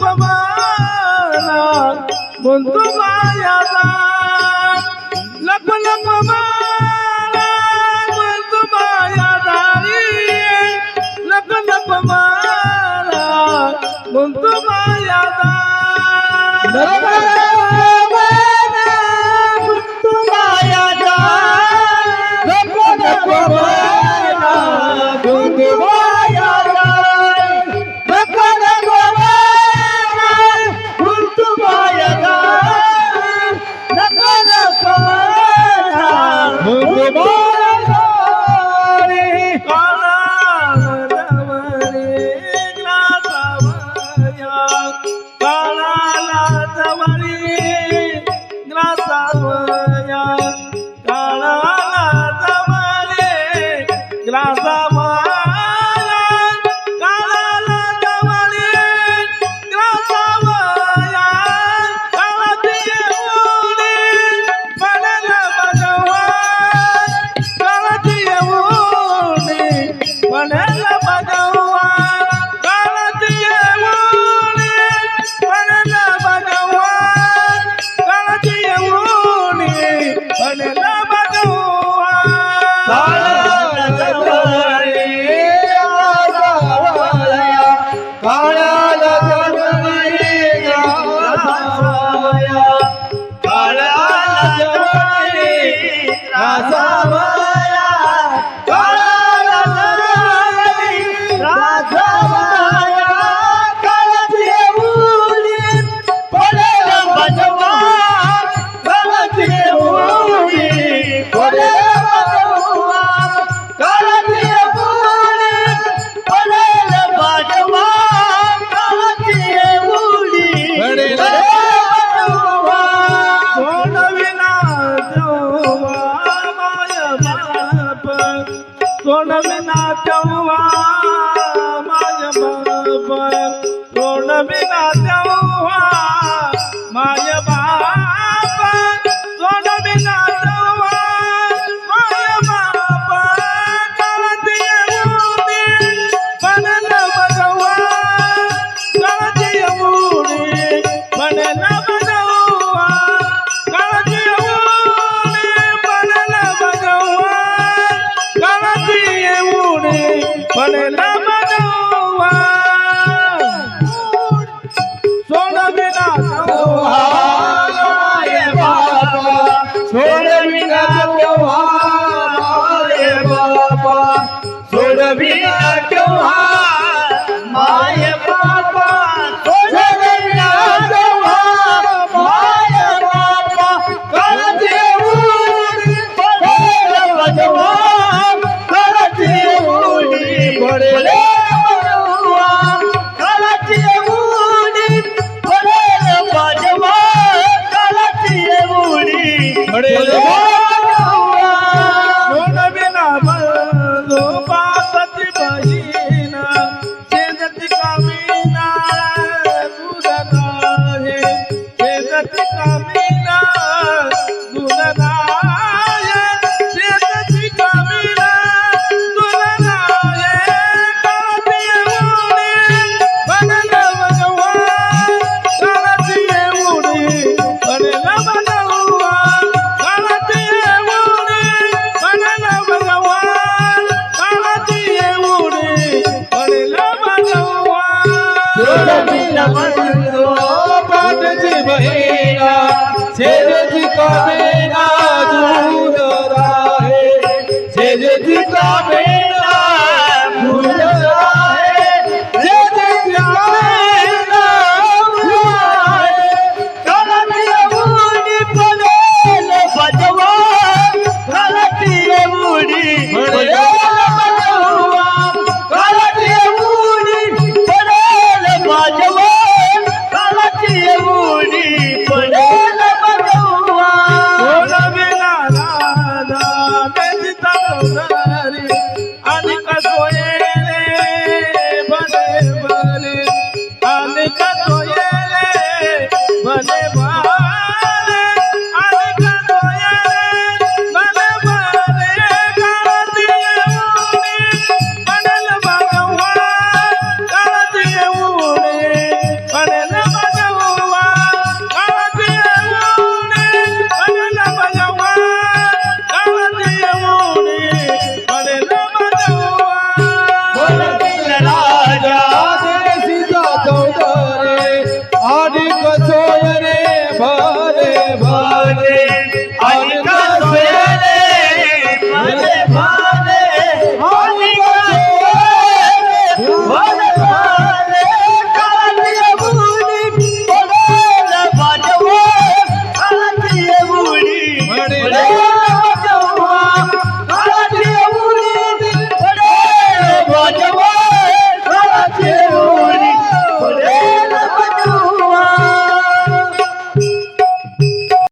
लपमाना म्हणतो मायाला. लप लपमाना म्हणतो मायादारी लप लपमाना म्हणतो Ah. थोड़ा बाबा